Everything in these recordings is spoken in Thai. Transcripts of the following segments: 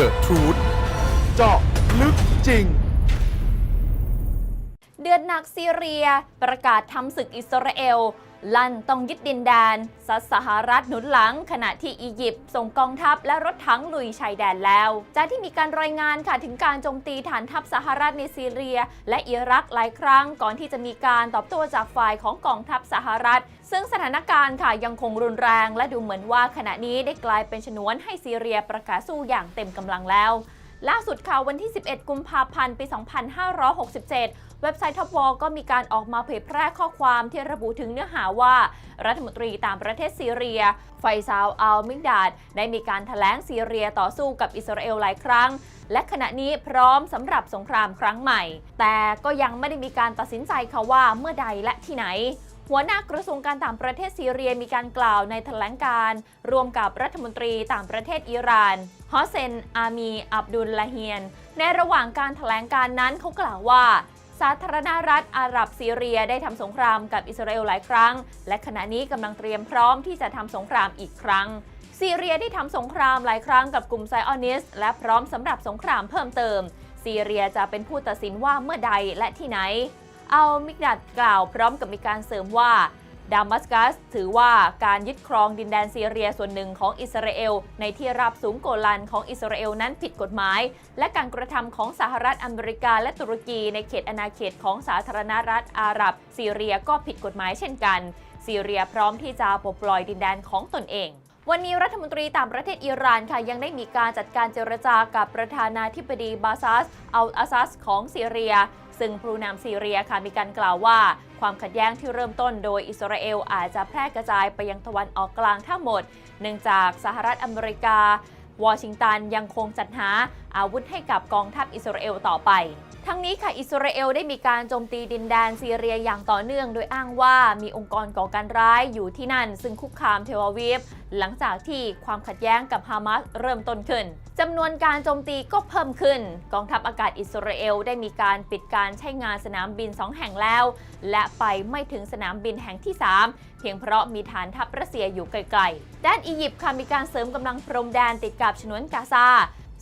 The Truth เจาะลึกจริง เดือดหนักซีเรีย ประกาศทำศึกอิสราเอล ลั่นต้องยึดดินแดนซัสหรัฐหนุนหลัง ขณะที่อียิปต์ส่งกองทัพและรถถังลุยชายแดนแล้ว จากที่มีการรายงานค่ะถึงการโจมตีฐานทัพสหรัฐในซีเรีย และอิรักหลายครั้ง ก่อนที่จะมีการตอบโต้จากฝ่ายของกองทัพสหรัฐ ซึ่งสถานการณ์ค่ะยังคงรุนแรง และดูเหมือนว่าขณะนี้ได้กลายเป็นชนวนให้ซีเรียประกาศสู้อย่างเต็มกำลังแล้วล่าสุดค่ะวันที่ 11 กุมภาพันธ์ ปี 2567 เว็บไซต์ทัพวอก็มีการออกมาเผยแพร่ข้อความที่ระบุถึงเนื้อหาว่า รัฐมนตรีต่างประเทศซีเรีย ไฟซาวอัลมิกดาดได้มีการถแถลงซีเรียต่อสู้กับอิสราเอลหลายครั้ง และขณะนี้พร้อมสำหรับสงครามครั้งใหม่ แต่ก็ยังไม่ได้มีการตัดสินใจค่ะว่าเมื่อใดและที่ไหนหัวหน้ากระทรวงการต่างประเทศซีเรียมีการกล่าวในแถลงการณ์ร่วมกับรัฐมนตรีต่างประเทศอิหร่านฮอเซน อามี อับดุลลาเฮียน ในระหว่างการแถลงการ์นั้นเขากล่าวว่า สาธารณรัฐอาหรับซีเรียได้ทำสงครามกับอิสราเอลหลายครั้ง และขณะนี้กำลังเตรียมพร้อมที่จะทำสงครามอีกครั้งซีเรียได้ทำสงครามหลายครั้งกับกลุ่มไซออนิสและพร้อมสำหรับสงครามเพิ่มเติม ซีเรียจะเป็นผู้ตัดสินว่าเมื่อใดและที่ไหน เอามิกดัดกล่าวพร้อมกับมีการเสริมว่า ดามัสกัส ถือว่าการยึดครองดินแดนซีเรียส่วนหนึ่งของอิสราเอล ในที่ราบสูงโกลันของอิสราเอลนั้นผิดกฎหมาย และการกระทำของสหรัฐอเมริกาและตุรกีในเขตอาณาเขตของสาธารณรัฐอาหรับ ซีเรียก็ผิดกฎหมายเช่นกัน ซีเรียพร้อมที่จะปลดปล่อยดินแดนของตนเอง วันนี้รัฐมนตรีต่างประเทศอิหร่านค่ะยังได้มีการจัดการเจรจากับประธานาธิบดีบาซัสอัลอาซัสของซีเรีย ซึ่งผู้นำซีเรียค่ะมีการกล่าวว่า ความขัดแย้งที่เริ่มต้นโดยอิสราเอลอาจจะแพร่กระจายไปยังตะวันออกกลางทั้งหมด เนื่องจากสหรัฐอเมริกาวอชิงตันยังคงจัดหา อาวุธให้กับกองทัพอิสราเอลต่อไป ทั้งนี้ค่ะอิสราเอลได้มีการโจมตีดินแดนซีเรียอย่างต่อเนื่อง โดยอ้างว่ามีองค์กรก่อการร้ายอยู่ที่นั่น ซึ่งคุกคามเทลอาวีฟหลังจากที่ความขัดแย้งกับฮามาสเริ่มต้นขึ้นจำนวนการโจมตีก็เพิ่มขึ้น กองทัพอากาศอิสราเอลได้มีการปิดการใช้งานสนามบิน 2 แห่งแล้ว และไปไม่ถึงสนามบินแห่งที่ 3 เพียงเพราะมีฐานทัพรัสเซียอยู่ไกลๆ ด้านอียิปต์ค่ะมีการเสริมกำลังพรมแดนติดกับฉนวนกาซา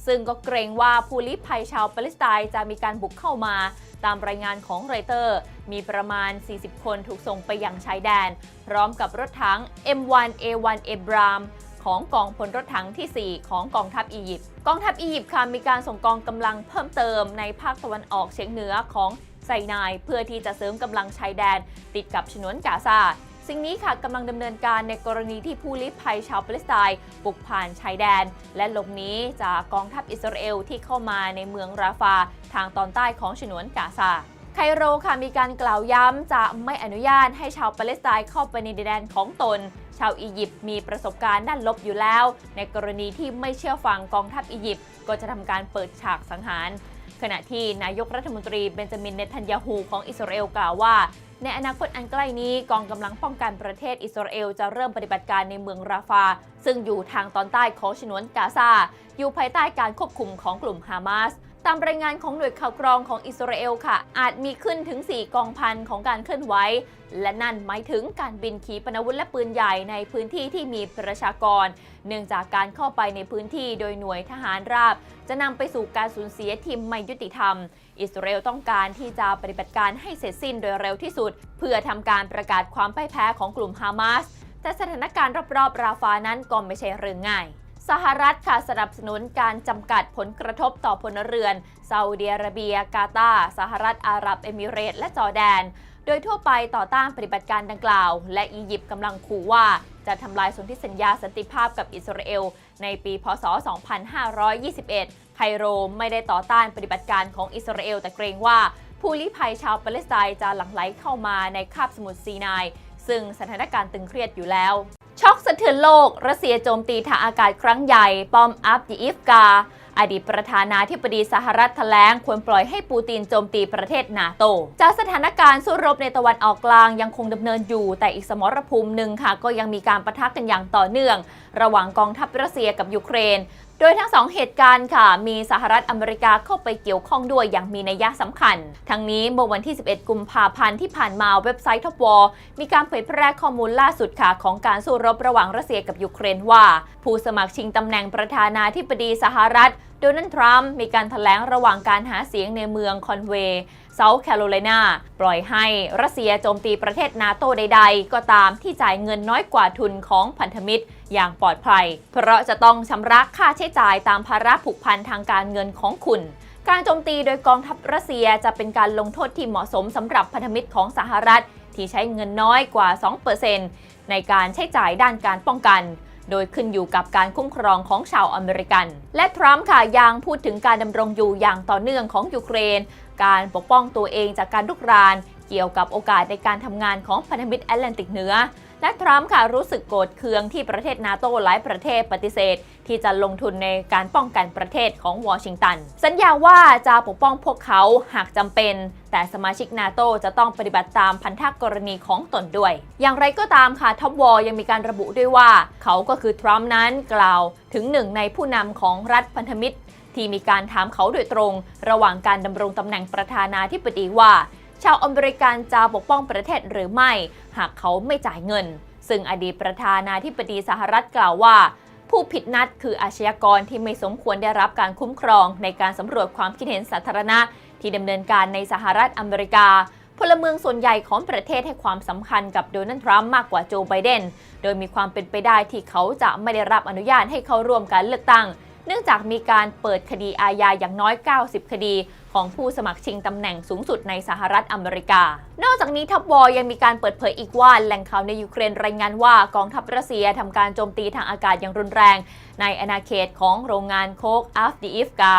ซึ่งก็เกรงว่าผู้ลี้ภัยชาวปาเลสไตน์จะมีการบุกเข้ามา ตามรายงานของไรเตอร์ มีประมาณ 40 คนถูกส่งไปยังชายแดน พร้อมกับรถถัง M1A1 a b r a m ของกองพลรถถังที่ 4 ของกองทัพอียิปต์ กองทัพอียิปต์ค่ะมีการส่งกองกำลังเพิ่มเติมในภาคตะวันออกเฉียงเหนือของไซนายเพื่อที่จะเสริมกำลังชายแดนติดกับฉนวนกาซา สิ่งนี้ค่ะกำลังดำเนินการในกรณีที่ผู้ลี้ภัยชาวปาเลสไตน์บุกผ่านชายแดน และหลบหนีจากกองทัพอิสราเอลที่เข้ามาในเมืองราฟา ทางตอนใต้ของฉนวนกาซาไคโรค่ะมีการกล่าวย้ำจะไม่อนุญาตให้ชาวปาเลสไตน์เข้าไปในดินแดนของตน ชาวอียิปต์มีประสบการณ์ด้านลบอยู่แล้ว ในกรณีที่ไม่เชื่อฟังกองทัพอียิปต์ก็จะทำการเปิดฉากสังหาร ขณะที่นายกรัฐมนตรีเบนจามินเนทันยาฮูของอิสราเอลกล่าวว่า ในอนาคตอันใกล้นี้กองกำลังป้องกันประเทศอิสราเอลจะเริ่มปฏิบัติการในเมืองราฟา ซึ่งอยู่ทางตอนใต้ของฉนวนกาซา อยู่ภายใต้การควบคุมของกลุ่มฮามาสตามรายงานของหน่วยข่าวกรองของอิสราเอลค่ะ อาจมีขึ้นถึง 4 กองพันของการเคลื่อนไหว และนั่นหมายถึงการบินขีปนาวุธและปืนใหญ่ในพื้นที่ที่มีประชากร เนื่องจากการเข้าไปในพื้นที่โดยหน่วยทหารราบ จะนำไปสู่การสูญเสียทีมไม่ยุติธรรม อิสราเอลต้องการที่จะปฏิบัติการให้เสร็จสิ้นโดยเร็วที่สุด เพื่อทำการประกาศความพ่ายแพ้ของกลุ่มฮามาสแต่สถานการณ์รอบๆ ราฟานั้นก็ไม่ใช่เรื่องง่ายสหรัฐค่ะสนับสนุนการจำกัดผลกระทบต่อพลเรือนซาอุดิอาระเบีย กาตาร์สหรัฐอาหรับเอมิเรตส์และจอร์แดน โดยทั่วไปต่อต้านปฏิบัติการดังกล่าว และอียิปต์กำลังขู่ว่าจะทำลายสนธิสัญญาสันติภาพกับอิสราเอล ในปีพศ 2521 ไคโรไม่ได้ต่อต้านปฏิบัติการของอิสราเอล แต่เกรงว่าผู้ลี้ภัยชาวปาเลสไตน์จะหลั่งไหลเข้ามาในคาบสมุทรซีนาย ซึ่งสถานการณ์ตึงเครียดอยู่แล้ว ช็อกสะเทือนโลก รัสเซียโจมตีทางอากาศครั้งใหญ่ ป้อมอัฟยิอิฟกา อดีตประธานาธิบดีสหรัฐแถลงควรปล่อยให้ปูตินโจมตีประเทศนาโต จากสถานการณ์สู้รบในตะวันออกกลางยังคงดำเนินอยู่ แต่อีกสมรภูมิหนึ่งค่ะ ก็ยังมีการประทะกันอย่างต่อเนื่อง ระหว่างกองทัพรัสเซียกับยูเครนดยทั้งสองเหตุการณ์ค่ะ มีสหรัฐอเมริกาเข้าไปเกี่ยวข้องด้วยอย่างมีนัยยะสำคัญ ทั้งนี้เมื่อวันที่ 11 กุมภาพันธ์ที่ผ่านมาเว็บไซต์ทอปวอมีการเผยแพร่ข้อมูลล่าสุดค่ะ ของการสู้รบระหว่างรัสเซียกับยูเครนว่า ผู้สมัครชิงตำแหน่งประธานาธิบดีสหรัฐ โดนัลด์ทรัมป์มีการถแถลงระหว่างการหาเสียงในเมืองคอนเวย์เซาท์แคโรไลนาปล่อยให้รัสเซียโจมตีประเทศนาโตใดๆ ก็ตามที่จ่ายเงินน้อยกว่าทุนของพันธมิตรอย่างปลอดภัย เพราะจะต้องชำระค่าใช้จ่ายตามภาระผูกพันทางการเงินของคุณ การโจมตีโดยกองทัพรัสเซียจะเป็นการลงโทษที่เหมาะสมสำหรับพันธมิตรของสหรัฐที่ใช้เงินน้อยกว่า 2%ในการใช้จ่ายด้านการป้องกัน โดยขึ้นอยู่กับการคุ้มครองของชาวอเมริกัน และทรัมป์ค่ะยังพูดถึงการดำรงอยู่อย่างต่อเนื่องของยูเครน การปกป้องตัวเองจากการลุกราน เกี่ยวกับโอกาสในการทำงานของพันธมิตรแอตแลนติกเหนือ และทรัมป์ค่ะรู้สึกโกรธเคืองที่ประเทศนาโตหลายประเทศปฏิเสธ ที่จะลงทุนในการป้องกันประเทศของวอชิงตัน สัญญาว่าจะปกป้องพวกเขาหากจำเป็น แต่สมาชิกนาโตจะต้องปฏิบัติตามพันธกรณีของตนด้วย อย่างไรก็ตามค่ะท็อปวอยังมีการระบุด้วยว่า เขาก็คือทรัมป์นั้นกล่าวถึงหนึ่งในผู้นำของรัฐพันธมิตรที่มีการถามเขาโดยตรง ระหว่างการดำรงตำแหน่งประธานาธิบดีว่า ชาวอเมริกันจะปกป้องประเทศหรือไม่ หากเขาไม่จ่ายเงิน ซึ่งอดีตประธานาธิบดีสหรัฐกล่าวว่า ผู้ผิดนัดคืออาชญากรที่ไม่สมควรได้รับการคุ้มครองในการสำรวจความคิดเห็นสาธารณะ ที่ดำเนินการในสหรัฐอเมริกาพลเมืองส่วนใหญ่ของประเทศให้ความสำคัญกับโดนัลด์ทรัมป์มากกว่าโจไบเดน โดยมีความเป็นไปได้ที่เขาจะไม่ได้รับอนุญาตให้เข้าร่วมการเลือกตั้ง เนื่องจากมีการเปิดคดีอาญาอย่างน้อย 90 คดี ของผู้สมัครชิงตำแหน่งสูงสุดในสหรัฐอเมริกา นอกจากนี้ทัพวอยังมีการเปิดเผยอีกว่าแหล่งข่าวในยูเครนรายงานว่ากองทัพรัสเซียทำการโจมตีทางอากาศอย่างรุนแรง ในอาณาเขตของโรงงานโคกอัฟดีอิฟกา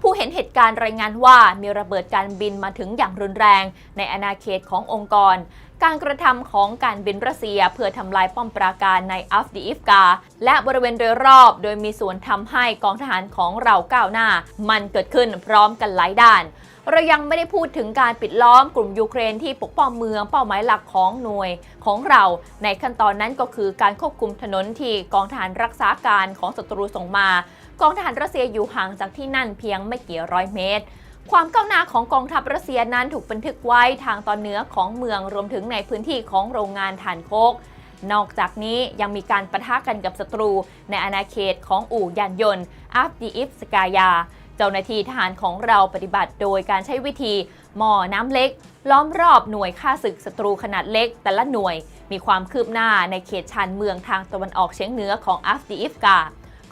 ผู้เห็นเหตุการณ์รายงานว่ามีระเบิดการบินมาถึงอย่างรุนแรง ในอาณาเขตขององค์กร การกระทำของการบินรัสเซีย เพื่อทำลายป้อมปราการในอัฟดีอิฟกา และบริเวณโดยรอบ โดยมีส่วนทำให้กองทหารของเราก้าวหน้า มันเกิดขึ้นพร้อมกันหลายด้านเรายังไม่ได้พูดถึงการปิดล้อมกลุ่มยูเครนที่ปกป้องเมืองเป้าหมายหลักของหน่วยของเราในขั้นตอนนั้นก็คือการควบคุมถนนที่กองทหารรักษาการของศัตรูส่งมา กองทหารรัสเซียอยู่ห่างจากที่นั่นเพียงไม่กี่ร้อยเมตร ความก้าวหน้าของกองทัพรัสเซียนั้นถูกบันทึกไว้ทางตอนเหนือของเมืองรวมถึงในพื้นที่ของโรงงานถ่านโคก นอกจากนี้ยังมีการประทะกันกับศัตรู ในอาณาเขตของอู่ยานยนต์อัฟดีอิฟสกายา เจ้าหน้าที่ทหารของเราปฏิบัติโดยการใช้วิธี หม้อน้ำเล็ก ล้อมรอบหน่วยฆ่าศึกศัตรูขนาดเล็ก แต่ละหน่วยมีความคืบหน้าในเขตชานเมืองทางตะวันออกเฉียงเหนือของอัฟดีอิฟกา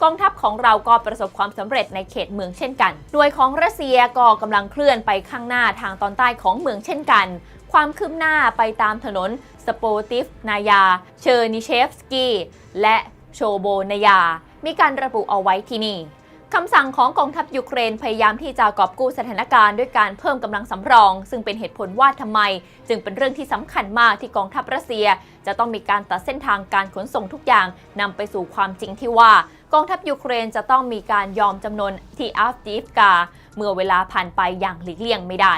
กองทัพของเราก็ประสบความสำเร็จในเขตเมืองเช่นกันหน่วยของรัสเซียก็กำลังเคลื่อนไปข้างหน้าทางตอนใต้ของเมืองเช่นกัน ความคืบหน้าไปตามถนนสโปติฟนายา เชอร์นิเชฟสกีและโชโบนายา มีการระบุเอาไว้ที่นี่คำสั่งของกองทัพยูเครนพยายามที่จะกอบกู้สถานการณ์ด้วยการเพิ่มกำลังสำรอง ซึ่งเป็นเหตุผลว่าทำไม จึงเป็นเรื่องที่สำคัญมากที่กองทัพรัสเซีย จะต้องมีการตัดเส้นทางการขนส่งทุกอย่างนำไปสู่ความจริงที่ว่า กองทัพยูเครนจะต้องมีการยอมจำนนที่อัฟดีฟกา เมื่อเวลาผ่านไปอย่างหลีกเลี่ยงไม่ได้